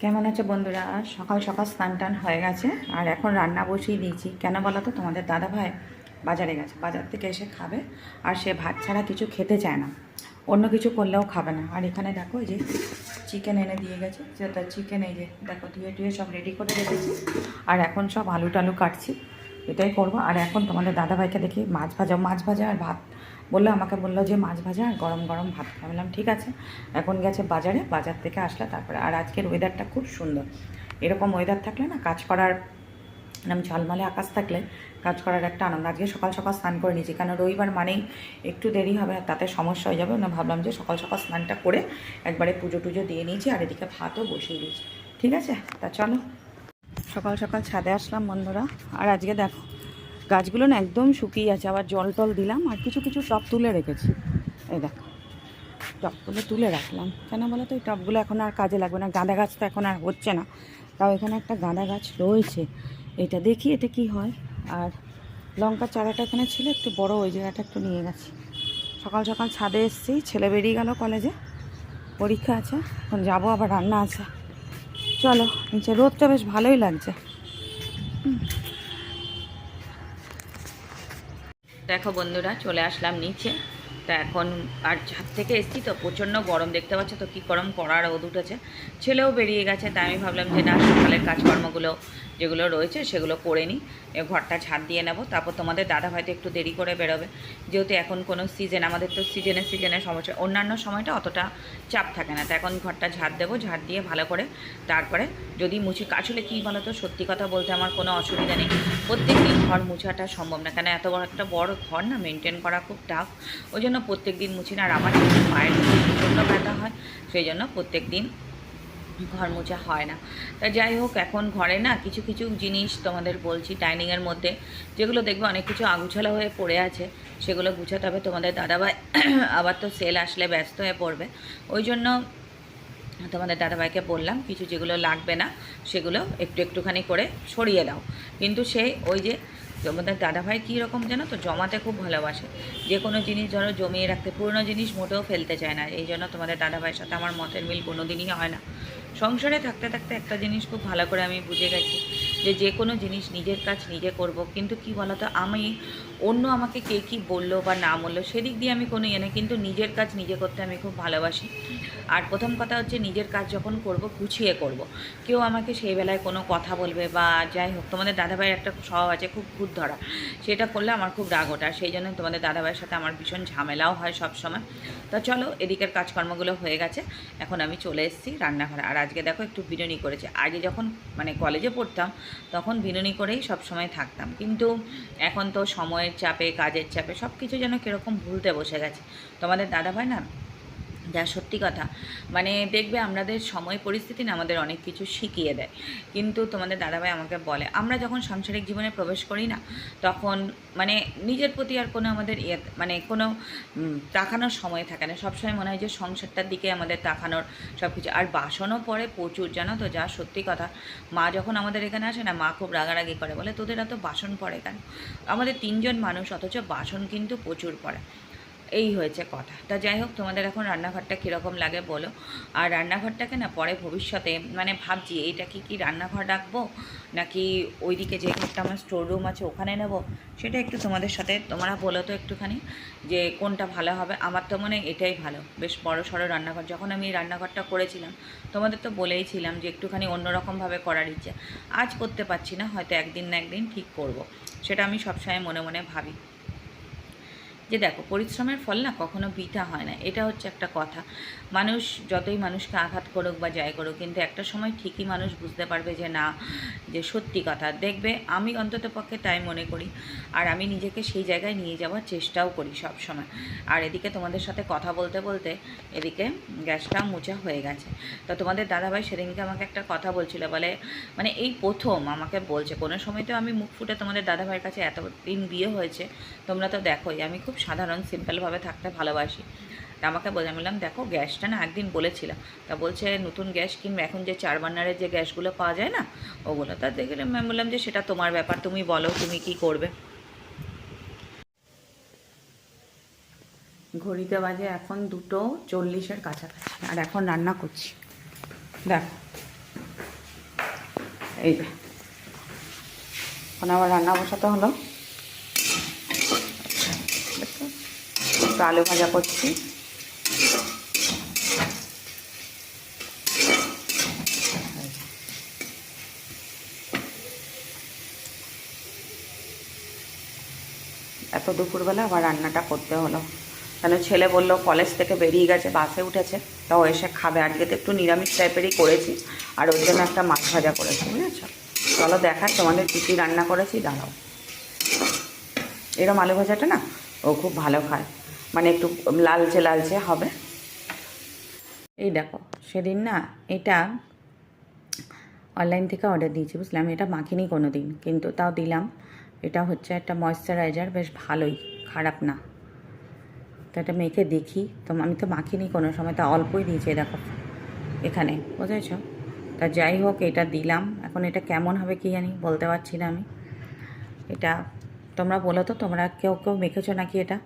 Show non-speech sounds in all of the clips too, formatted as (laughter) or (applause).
কেমন আছে বন্ধুরা? সকাল সকাল স্নান টান হয়ে গেছে, আর এখন রান্না বসিয়ে দিয়েছি। কেন বলো তো? তোমাদের দাদা ভাই বাজারে গেছে, বাজার থেকে এসে খাবে, আর সে ভাত ছাড়া কিছু খেতে চায় না। অন্য কিছু করলেও খাবে না। আর এখানে দেখো, এই যে চিকেন এনে দিয়ে গেছে। সেটা চিকেন এই যে, দেখো ধুয়ে টুয়ে সব রেডি করে রেখেছি। আর এখন সব আলু টালু কাটছি। এটাই করব। আর এখন তোমাদের দাদা ভাইকে দেখি মাছ ভাজা মাছ ভাজা আর ভাত। বলল, আমাকে বলল যে মাছ ভাজা আর গরম গরম ভাত। বললাম, ঠিক আছে। এখন গেছে বাজারে, বাজার থেকে আসলে, তারপরে আর আজকের ওয়েদারটা খুব সুন্দর। এরকম ওয়েদার থাকলে না কাজ করার আমি ঝলমলে আকাশ থাকলে কাজ করার একটা আনন্দ। আজকে সকাল সকাল স্নান করে নিয়েছি কারণ রবিবার মানেই একটু দেরি হবে আর তাতে সমস্যা হয়ে যাবে। না ভাবলাম যে সকাল সকাল স্নানটা করে একবারে পুজো টুজো দিয়ে নিয়েছি আর এদিকে ভাতও বসিয়ে দিয়েছি। ঠিক আছে? তা চলো। সকাল সকাল ছাদে আসলাম বন্ধুরা। আর আজকে দেখো, গাছগুলো না একদম শুকিয়ে আছে, আবার জল টল দিলাম, আর কিছু কিছু টপ তুলে রেখেছি। এই দেখো টপগুলো তুলে রাখলাম। কেন বলো তো, এই টপগুলো এখন আর কাজে লাগবে না, গাঁদা গাছ তো এখন আর হচ্ছে না। তাও এখানে একটা গাঁদা গাছ রয়েছে। এটা দেখি এটা কি হয়। আর লঙ্কার চারাটা এখানে ছিল, একটু বড় ওই জায়গাটা একটু নিয়ে গেছি। সকাল সকাল ছাদে এসেছি, ছেলে বেরিয়ে গেল কলেজে, পরীক্ষা আছে, এখন যাব আবার রান্না আছে। চলো, নিচে রোদটা বেশ ভালোই লাগছে। দেখো বন্ধুরা, চলে আসলাম নিচে। তা এখন আর ছাদ থেকে এসছি তো, প্রচণ্ড গরম, দেখতে পাচ্ছ তো কী গরম করার রোদ উঠেছে। ছেলেও বেরিয়ে গেছে, তাই আমি ভাবলাম যে না, সকালের কাজকর্মগুলো যেগুলো রয়েছে সেগুলো করে নিই। ঘরটা ঝাড় দিয়ে নেব। তারপর তোমাদের দাদা হয়তো একটু দেরি করে বেরোবে। যেহেতু এখন কোনো সিজন আমাদের তো সিজনে সিজনে সমস্যা, অন্যান্য সময়টা অতটা চাপ থাকে না। তো এখন ঘরটা ঝাড় দেবো, ঝাড় দিয়ে ভালো করে তারপরে যদি মুছি, আসলে কী বলো তো সত্যি কথা বলতে আমার কোনো অসুবিধা নেই। প্রত্যেক দিন ঘর মুছাটা সম্ভব না। কেন এত বড়, একটা বড় ঘর না মেনটেন করা খুব টাফ ওই জন্য প্রত্যেক দিন মুছি না। আর আমার পায়ের প্রচণ্ড ব্যথা হয়, সেই জন্য প্রত্যেক দিন ঘর মোছা হয় না। তা যাই হোক, এখন ঘরে না কিছু কিছু জিনিস তোমাদের বলছি ডাইনিংয়ের মধ্যে, যেগুলো দেখবে অনেক কিছু আগুছালো হয়ে পড়ে আছে, সেগুলো গুছাতে হবে। তোমাদের দাদাভাই (clears throat) আবার তো সেল আসলে ব্যস্ত হয়ে পড়বে। ওই জন্য তোমাদের দাদাভাইকে বললাম, কিছু যেগুলো লাগবে না, সেগুলো একটু, একটুখানি করে সরিয়ে দাও। কিন্তু সে ওই যে তোমাদের দাদাভাই কী রকম তো জমাতে খুব ভালোবাসে। যে কোনো জিনিস ধরো জমিয়ে রাখতে, পুরনো জিনিস মোটেও ফেলতে চায় না। এই জন্য তোমাদের দাদাভাইয়ের সাথে আমার মতের মিল কোনো দিনই হয় না। সংসারে থাকতে থাকতে একটা জিনিস খুব ভালো করে আমি বুঝে গেছি যে যে কোনো জিনিস নিজের কাজ নিজে করব। কিন্তু কি বলতো, আমি অন্য আমাকে কে কী বলল বা না বলল সেদিক দিয়ে আমি কোনো ইয়ে না কিন্তু নিজের কাজ নিজে করতে আমি খুব ভালোবাসি। আর প্রথম কথা হচ্ছে নিজের কাজ যখন করব, গুছিয়ে করব। কেউ আমাকে সেই বেলায় কোনো কথা বলবে বা যাই হোক, তোমাদের দাদাভাইয়ের একটা স্বভাব আছে খুব খুদ ধরা সেটা করলে আমার খুব রাগ ওঠা। সেই জন্য তোমাদের দাদাভাইয়ের সাথে আমার ভীষণ ঝামেলাও হয় সব সময় তা চলো, এদিকের কাজকর্মগুলো হয়ে গেছে। এখন আমি চলে এসেছি রান্নাঘরে। আর আজকে দেখো একটু বিনুনি করেছে। আগে যখন মানে কলেজে পড়তাম, তখন বিনুনি করেই সব সময় থাকতাম। কিন্তু এখন তো সময়ের চাপে, কাজের চাপে সব কিছু যেন কীরকম ভুলতে বসে গেছে। তোমাদের দাদাভাই না যা সত্যি কথা। মানে দেখবে আমাদের সময়, পরিস্থিতি না আমাদের অনেক কিছু শিখিয়ে দেয়। কিন্তু তোমাদের দাদাভাই আমাকে বলে, আমরা যখন সাংসারিক জীবনে প্রবেশ করি না, তখন মানে নিজের প্রতি আর কোনো আমাদের ইয়ে মানে কোনো তাকানোর সময় থাকে না। সবসময় মনে হয় যে সংসারটার দিকে আমাদের তাকানোর সব কিছু আর বাসনও পড়ে প্রচুর, জানো তো, যা সত্যি কথা। মা যখন আমাদের এখানে আসে না, মা খুব রাগারাগি করে, বলে, তোদের এত বাসন পড়ে কেন? আমাদের তিনজন মানুষ, অথচ বাসন কিন্তু প্রচুর পড়ে। এই হয়েছে কথা তা যাই হোক, তোমাদের এখন রান্নাঘরটা কীরকম লাগে বলো। আর রান্নাঘরটাকে না পরে ভবিষ্যতে মানে ভাবছি, এইটা কি কি রান্নাঘর রাখব? নাকি ওইদিকে যে ঘরটা আমার স্টোর রুম আছে, ওখানে নেব? সেটা একটু তোমাদের সাথে, তোমরা বলো তো একটুখানি, যে কোনটা ভালো হবে। আমার তো মনে এটাই ভালো। বেশ বড় সড়ো রান্নাঘর। যখন আমি এই রান্নাঘরটা করেছিলাম, তোমাদের তো বলেইছিলাম যে একটুখানি অন্যরকমভাবে করার ইচ্ছে। আজ করতে পারছি না, হয়তো একদিন না একদিন ঠিক করব। সেটা আমি সবসময় মনে মনে ভাবি। যে দেখো, পরিশ্রমের ফল না কখনো বৃথা হয় না, এটা হচ্ছে একটা কথা। মানুষ যতই মানুষকে আঘাত করুক বা যাই করুক, কিন্তু একটা সময় ঠিকই মানুষ বুঝতে পারবে যে না, যে সত্যি কথা। দেখবে, আমি অন্তত পক্ষে তাই মনে করি, আর আমি নিজেকে সেই জায়গায় নিয়ে যাওয়ার চেষ্টাও করি সব সময়। আর এদিকে তোমাদের সাথে কথা বলতে বলতে এদিকে গ্যাসটা মোচা হয়ে গেছে। তো তোমাদের দাদাভাই সেদিনকে আমাকে একটা কথা বলছিল, বলে মানে এই প্রথম আমাকে বলছে, কোনো সময় তো আমি মুখ ফুটে তোমাদের দাদাভাইয়ের কাছে এতদিন বিয়ে হয়েছে, তোমরা তো দেখোই, আমি খুব সাধারণ সিম্পলভাবে থাকতে ভালোবাসি। তা আমাকে আমি বললাম, দেখো, গ্যাসটা না একদিন বলেছিলাম। তা বলছে, নতুন গ্যাস কিনবে, এখন যে চার বার্নারের যে গ্যাসগুলো পাওয়া যায় না, ওগুলো? তা দেখলে আমি বললাম যে, সেটা তোমার ব্যাপার, তুমি বলো, তুমি কি করবে? ঘড়িতে বাজে এখন দুটো চল্লিশের কাছাকাছি, আর এখন রান্না করছি। দেখো। এই এখন আবার রান্না বসাতে হলো। একটু আলু ভাজা করছি। এত দুপুরবেলা আবার রান্নাটা করতে হলো। কেন ছেলে বলল, কলেজ থেকে বেরিয়ে গেছে, বাসে উঠেছে তাও এসে খাবে। আজকে তো একটু নিরামিষ টাইপেরই করেছি, আর ওর জন্য একটা মাছ ভাজা করেছি, বুঝেছ? চলো দেখার তোমাদের কী কী রান্না করেছি, দাঁড়াও। এরম আলু ভাজাটা না, ও খুব ভালো খায়। মানে একটু লালচে লালচে হবে। এই দেখো, সেদিন না এটা অনলাইন থেকে অর্ডার দিয়েছি বুঝলাম এটা মাখিনি কোনো দিন কিন্তু তাও দিলাম। এটা হচ্ছে একটা ময়শ্চারাইজার বেশ ভালোই, খারাপ না। তো এটা মেখে দেখি, তো আমি তো মাখিনি কোনো সময়, তা অল্পই দিয়েছি দেখো, এখানে, বুঝেছ? তা যাই হোক, এটা দিলাম। এখন এটা কেমন হবে কি জানি, বলতে পারছি না আমি। এটা তোমরা বলো তো, তোমরা কেউ কেউ মেখেছো নাকি এটা?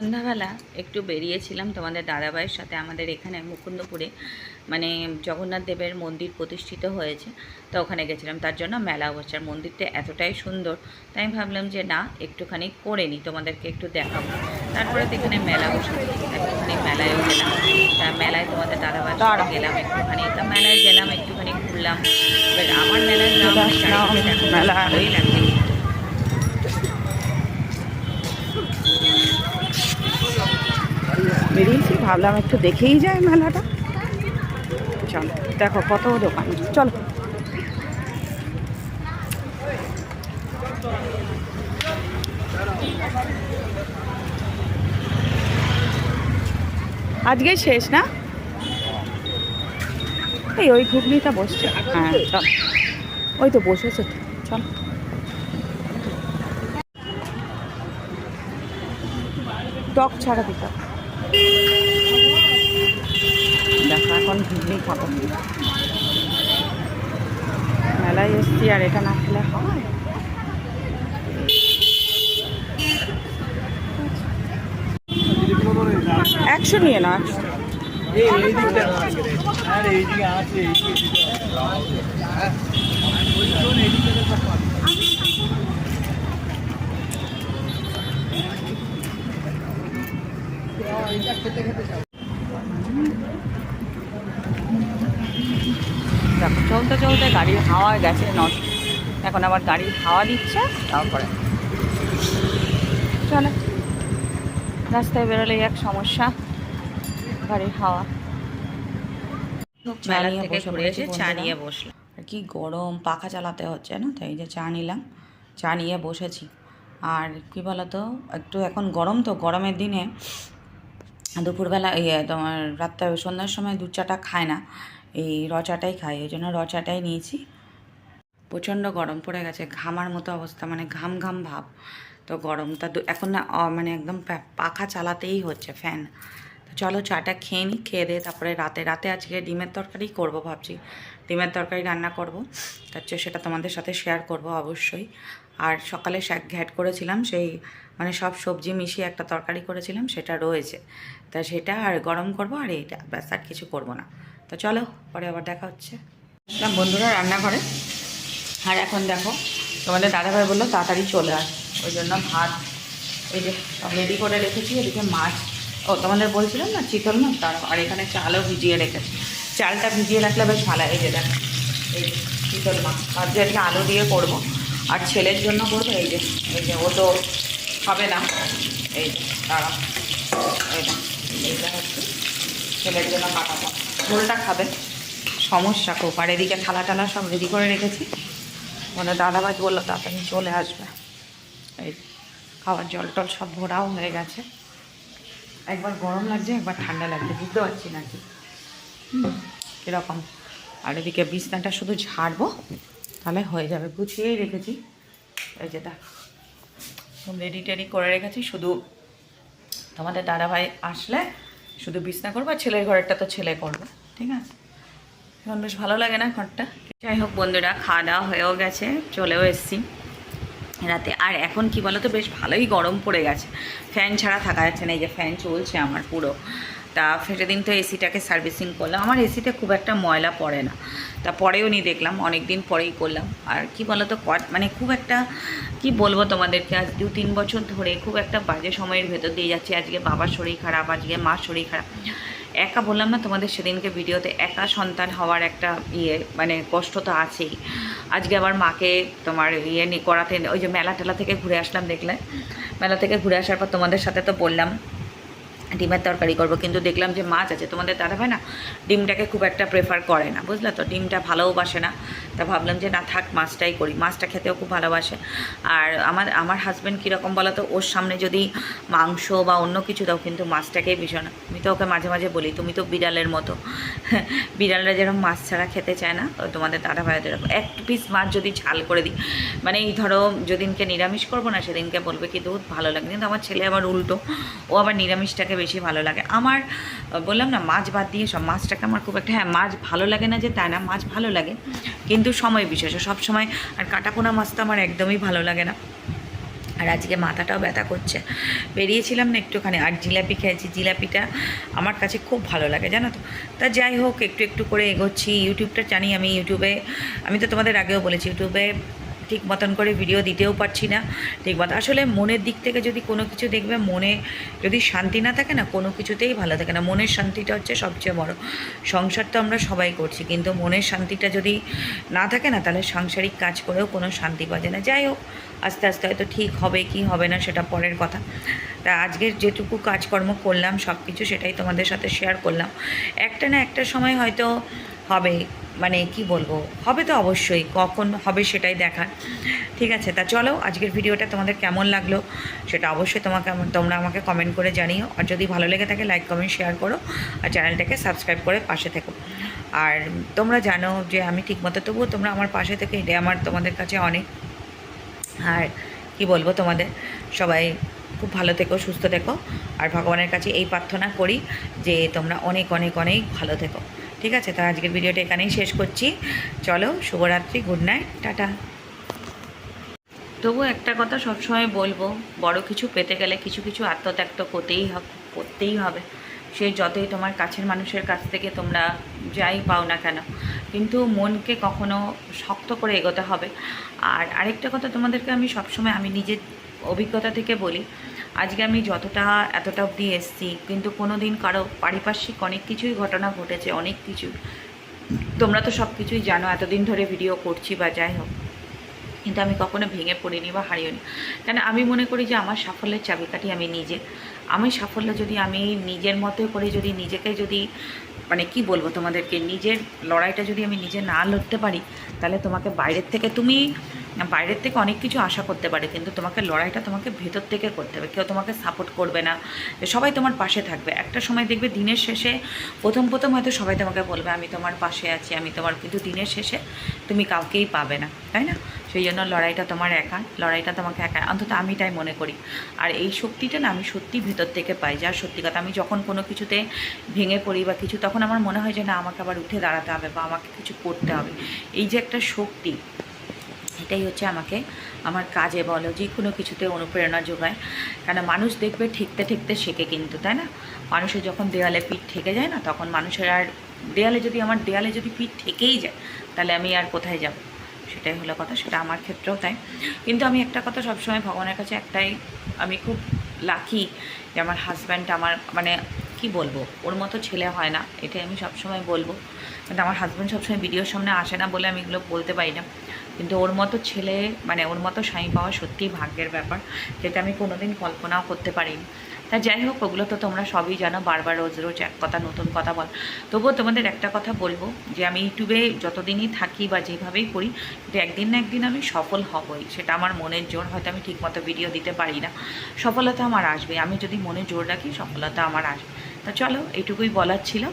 সন্ধ্যাবেলা একটু বেরিয়েছিলাম তোমাদের দাদাভাইয়ের সাথে আমাদের এখানে মুকুন্দপুরে। মানে জগন্নাথ দেবের মন্দির প্রতিষ্ঠিত হয়েছে তো ওখানে গেছিলাম। তার জন্য মেলা বসছে আর মন্দিরটা এতটাই সুন্দর তাই আমি ভাবলাম যে না একটুখানি করে নিই তোমাদেরকে একটু দেখাবো। তারপরে তো এখানে মেলা বসেছে একটুখানি মেলায়ও গেলাম। তা মেলায় তোমাদের দাদাভাইয়ের সাথে গেলাম একটুখানি তা মেলায় গেলাম একটুখানি ঘুরলাম। এবার আমার মেলায় যাওয়া লাগছে। ভাবলাম একটু দেখেই যায় মেলাটা। চলো, দেখো কত দোকান। চলো। আজকে শেষ না? এই ওই ঘুগনিটা বসছে। হ্যাঁ চল। ওই তো বসেছে। চল। টক ছাড়া দিতে হবে। দেখো এখন ঘুগনি খাব মেলায় এসছি আর এটা না খেলে হয়। একশো নিয়ে না একশো। দেখো চলতে চলতে গাড়ির হাওয়া গেছে নষ্ট এখন আবার গাড়ির হাওয়া দিচ্ছে তারপরে। চলে রাস্তায় বেরোলেই এক সমস্যা গাড়ির হাওয়া। মেলা থেকে ঘুরে এসে চা নিয়ে বসলাম। আর কি গরম পাখা চালাতে হচ্ছে না তাই যে চা নিলাম। চা নিয়ে বসেছি। আর কি বলতো একটু এখন গরম তো গরমের দিনে দুপুরবেলা ইয়ে তোমার রাত্রে সন্ধ্যার সময় দুধ চাটা খায় না। এই র চাটাই খায় এই জন্য র চাটাই নিয়েছি। প্রচণ্ড গরম পড়ে গেছে, ঘামার মতো অবস্থা মানে ঘাম ঘাম ভাব। তো গরমটা এখন না মানে একদম পাখা চালাতেই হচ্ছে, ফ্যান। চলো চাটা খেয়ে নিই খেয়ে দিয়ে তারপরে রাতে রাতে আজকে ডিমের তরকারি করব ভাবছি। ডিমের তরকারি রান্না করব, তার চেয়ে সেটা তোমাদের সাথে শেয়ার করব অবশ্যই। আর সকালে শাক ঘ্যাট করেছিলাম, সেই মানে সব সবজি মিশিয়ে একটা তরকারি করেছিলাম, সেটা রয়েছে। তা সেটা আর গরম করব আর এইটা, ব্যাস আর কিছু করব না। তো চলো, পরে আবার দেখা হচ্ছে। বন্ধুরা রান্নাঘরে। আর এখন দেখো, তোমাদের দাদাভাই বলল তাড়াতাড়ি চলে আস ওই জন্য ভাত, এই যে রেডি করে রেখেছি, এদিকে মাছ। ও, তোমাদের বলছিলাম না, চিতল মাছ? তার আর এখানে চালও ভিজিয়ে রেখেছি। চালটা ভিজিয়ে রাখলে বেশ ভালো এই যে দেখো, এই চিতল মাছ। আর যে আজকে আলু দিয়ে করব। আর ছেলের জন্য করব, এই যে এই যে ও তো খাবে না। এই যে দাঁড়া এই যে এইটা হচ্ছে, ছেলের জন্য কাটাবো ঝোলটা খাবে। সমস্যা খুব আর এদিকে থালা টালা সব রেডি করে রেখেছি। মানে দাদাভাই বলল তাড়াতাড়ি চলে আসবে। এই খাওয়ার জল টল সব ভরাও হয়ে গেছে। একবার গরম লাগছে একবার ঠান্ডা লাগছে বুঝতে পারছি না কি। হুম, কীরকম। আর এদিকে বিছনাটা শুধু ঝাড়বো তাহলে হয়ে যাবে। গুছিয়েই রেখেছি। এই যে রেডি টেডি করে রেখেছি। শুধু তোমাদের দাদাভাই আসলে শুধু বিছনা করব আর ছেলের ঘরেরটা তো ছেলে করবে, ঠিক আছে? এখন বেশ ভালো লাগে না ঘরটা। যাই হোক বন্ধুরা, খাওয়া দাওয়া হয়েও গেছে, চলেও এসছি রাতে। আর এখন কি বলো তো বেশ ভালোই গরম পড়ে গেছে। ফ্যান ছাড়া থাকা যাচ্ছে না, এই যে ফ্যান চলছে আমার পুরো। তা সেদিন তো এসিটাকে সার্ভিসিং করলাম। আমার এসিতে খুব একটা ময়লা পড়ে না। তা পরেও নি দেখলাম অনেক দিন পরেই করলাম। আর কি বলো তো ক- মানে খুব একটা, কি বলব তোমাদেরকে, আজ দু তিন বছর ধরে খুব একটা বাজে সময়ের ভেতর দিয়ে যাচ্ছে। আজকে বাবার শরীর খারাপ, আজকে মার শরীর খারাপ। একা বললাম না, তোমাদের সেদিনকে ভিডিওতে একা সন্তান হওয়ার একটা ইয়ে মানে কষ্ট তো আছেই। আজকে আবার মাকে তোমার ইয়ে নি করাতে, ওই যে মেলা টেলা থেকে ঘুরে আসলাম দেখলে। মেলা থেকে ঘুরে আসার পর তোমাদের সাথে তো বললাম ডিমের তরকারি করব। কিন্তু দেখলাম যে মাছ আছে। তোমাদের দাদা ভাই না ডিমটাকে খুব একটা প্রেফার করে না, বুঝলে তো? ডিমটা ভালোবাসে না। তা ভাবলাম যে না থাক, মাছটাই করি। মাছটা খেতেও খুব ভালোবাসে। আর আমার আমার হাজব্যান্ড কীরকম বলো তো ওর সামনে যদি মাংস বা অন্য কিছু দাও, কিন্তু মাছটাকেই ভীষণ, আমি তো ওকে মাঝে মাঝে বলি, তুমি তো বিড়ালের মতো। (laughs) বিড়ালরা যেরকম মাছ ছাড়া খেতে চায় না তোমাদের দাদা এরকম এক পিস মাছ যদি ঝাল করে দিই মানে এই ধরো যেদিনকে নিরামিষ করব না, সেদিনকে বলবে কি, দুধ ভালো লাগে কিন্তু আমার ছেলে আবার উল্টো, ও আবার নিরামিষটাকে বেশি ভালো লাগে। আমার বললাম না, মাছ বাদ দিয়ে সব মাছটাকে আমার খুব একটা হ্যাঁ মাছ ভালো লাগে না যে তাই না, মাছ ভালো লাগে। কিন্তু সময় বিশেষে সব সময়, আর কাটাপোনা মাছ তো আমার একদমই ভালো লাগে না। আর আজকে মাথাটাও ব্যথা করছে। বেরিয়েছিলাম না একটুখানি, আর জিলাপি খেয়েছি। জিলাপিটা আমার কাছে খুব ভালো লাগে, জানো তো? তা যাই হোক, একটু একটু করে এগোচ্ছি। ইউটিউবটা জানি আমি ইউটিউবে, আমি তো তোমাদের আগেও বলেছি, ইউটিউবে ঠিক মতন করে ভিডিও দিতেও পারছি না। ঠিক মতো আসলে মনের দিক থেকে যদি কোনো কিছু দেখবে, মনে যদি শান্তি না থাকে না, কোনো কিছুতেই ভালো থাকে না। মনের শান্তিটা হচ্ছে সবচেয়ে বড়। সংসার তো আমরা সবাই করছি, কিন্তু মনের শান্তিটা যদি না থাকে না, তাহলে সাংসারিক কাজ করেও কোনো শান্তি পাওয়া যায় না। যাই হোক, আস্তে আস্তে হয়তো ঠিক হবে কি হবে না, সেটা পরের কথা। তা আজকের যেটুকু কাজকর্ম করলাম সব কিছু সেটাই তোমাদের সাথে শেয়ার করলাম। একটা না একটা সময় হয়তো হবে মানে কি বলব, হবে তো অবশ্যই, কখন হবে সেটাই দেখার। ঠিক আছে, তা চলো, আজকের ভিডিওটা তোমাদের কেমন লাগল সেটা অবশ্যই তোমাকে, তোমরা আমাকে কমেন্ট করে জানিও। আর যদি ভালো লেগে থাকে লাইক কমেন্ট শেয়ার করো আর চ্যানেলটাকে সাবস্ক্রাইব করে পাশে থেকো। আর তোমরা জানো যে আমি ঠিকমতো, তবুও তোমরা আমার পাশে থেকে এটা আমার তোমাদের কাছে অনেক। আর কি বলব তোমাদের, সবাই খুব ভালো থেকো, সুস্থ থেকো। আর ভগবানের কাছে এই প্রার্থনা করি যে তোমরা অনেক অনেক অনেক ভালো থেকো। ঠিক আছে? তো আজকের ভিডিওটা এখানেই শেষ করছি। চলো, শুভরাত্রি, গুড নাইট, টাটা। তবু একটা কথা সবসময় বলব, বড় কিছু পেতে গেলে কিছু কিছু আত্মত্যাগ তো করতেই করতেই হবে। সে যতই তোমার কাছের মানুষের কাছ থেকে তোমরা যাই পাও না কেন, কিন্তু মনকে কখনো শক্ত করে এগোতে হবে। আর আরেকটা কথা তোমাদেরকে আমি সবসময়, আমি নিজের অভিজ্ঞতা থেকে বলি আজকে আমি যতটা, এতটা অবধি এসছি, কিন্তু কোনো দিন কারও পারিপার্শ্বিক অনেক কিছুই ঘটনা ঘটেছে, অনেক কিছু। তোমরা তো সব কিছুই জানো, এতদিন ধরে ভিডিও করছি বা যাই হোক। কিন্তু আমি কখনো ভেঙে পড়িনি বা হারিওনি। কেন, আমি মনে করি যে আমার সাফল্যের চাবিকাঠি আমি নিজে। আমি সাফল্য যদি আমি নিজের মতো করে যদি নিজেকে যদি মানে কি বলব তোমাদেরকে, নিজের লড়াইটা যদি আমি নিজে না লড়তে পারি, তাহলে তোমাকে বাইরের থেকে, তুমি বাইরের থেকে অনেক কিছু আশা করতে পারে, কিন্তু তোমাকে লড়াইটা তোমাকে ভেতর থেকে করতে হবে। কেউ তোমাকে সাপোর্ট করবে না, সবাই তোমার পাশে থাকবে। একটা সময় দেখবে দিনের শেষে, প্রথম প্রথম হয়তো সবাই তোমাকে বলবে, আমি তোমার পাশে আছি, আমি তোমার, কিন্তু দিনের শেষে তুমি কাউকেই পাবে না, তাই না? সেই জন্য লড়াইটা তোমার একা, লড়াইটা তোমাকে একা, অন্তত আমি তাই মনে করি। আর এই শক্তিটা না আমি সত্যি ভেতর থেকে পাই যা সত্যি কথা আমি যখন কোনো কিছুতে ভেঙে পড়ি বা কিছু, তখন আমার মনে হয় যে না, আমাকে আবার উঠে দাঁড়াতে হবে বা আমাকে কিছু করতে হবে। এই যে একটা শক্তি, এটাই হচ্ছে আমাকে আমার কাজে বলো, যে কোনো কিছুতে অনুপ্রেরণা যোগায়। কেন মানুষ দেখবে ঠেকতে ঠেকতে শেখে কিন্তু, তাই না? মানুষের যখন দেয়ালে পিঠ ঠেকে যায় না, তখন মানুষের আর দেয়ালে যদি, আমার দেয়ালে যদি পিঠ ঠেকেই যায়, তাহলে আমি আর কোথায় যাব? সেটাই হলো কথা, সেটা আমার ক্ষেত্রেও তাই। কিন্তু আমি একটা কথা সবসময় ভগবানের কাছে একটাই, আমি খুব লাকি যে আমার হাজব্যান্ড আমার মানে কি বলব, ওর মতো ছেলে হয় না, এটাই আমি সবসময় বলব। কিন্তু আমার হাজব্যান্ড সবসময় ভিডিওর সামনে আসে না বলে আমি এগুলো বলতে পারি না। কিন্তু ওর মতো ছেলে মানে ওর মতো স্বামী পাওয়া সত্যিই ভাগ্যের ব্যাপার, যেটা আমি কোনোদিন কল্পনাও করতে পারিনি। তা যাই হোক, ওগুলো তো তোমরা সবই জানো, বারবার রোজ রোজ এক কথা, নতুন কথা বল। তবুও তোমাদের একটা কথা বলব, যে আমি ইউটিউবে যতদিনই থাকি বা যেভাবেই করি, কিন্তু একদিন না একদিন আমি সফল হবই। সেটা আমার মনের জোর, হয়তো আমি ঠিকমতো ভিডিও দিতে পারি না। সফলতা আমার আসবে। আমি যদি মনে জোর রাখি, সফলতা আমার আসবে। তা চলো এটুকুই বলার ছিল।